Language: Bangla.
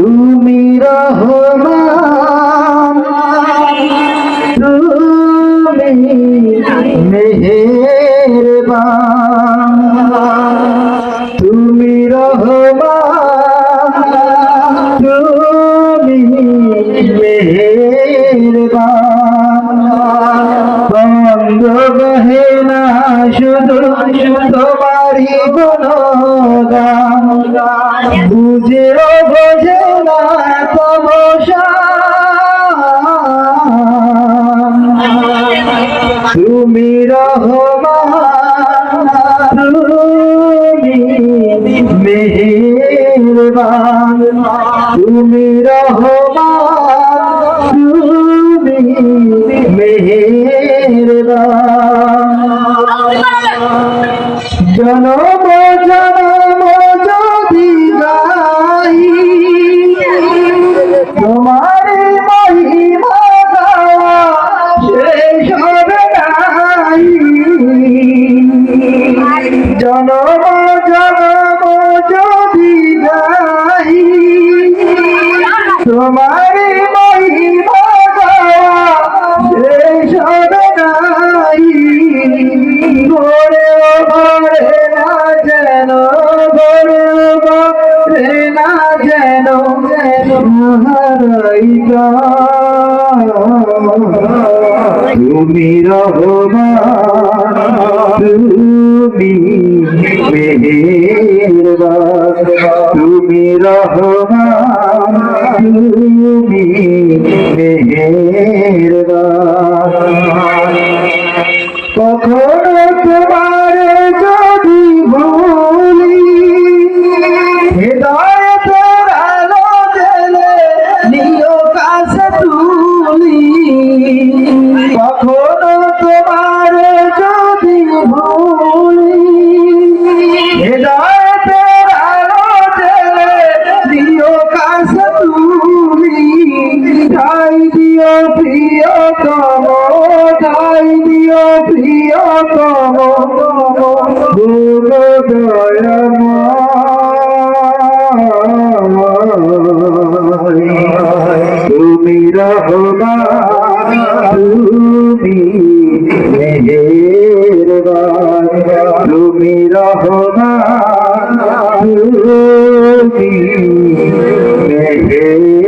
তুমি রহমান। তুমি মেহেরবান। তুমি রহমান। তুমি মেহেরবান। বন্ধ বহে না শুধু তোমারই গুণগান বুঝেও বোঝে না তমসা। তুমি রহমান তুমি মেহেরবান তুমি রহমান। জনম জনম যদি গাই তোমার মহিমা শেষ হবে নাই জনম জনম যদি গাই তোমার হারাইকা তুমি রহমান তুমি মেহেরবান। তুমি রহমান তুমি মেহেরবান। কখনো তুমি রহমা তুমি মেহেরবান তুমি রহমা তুমি মেহের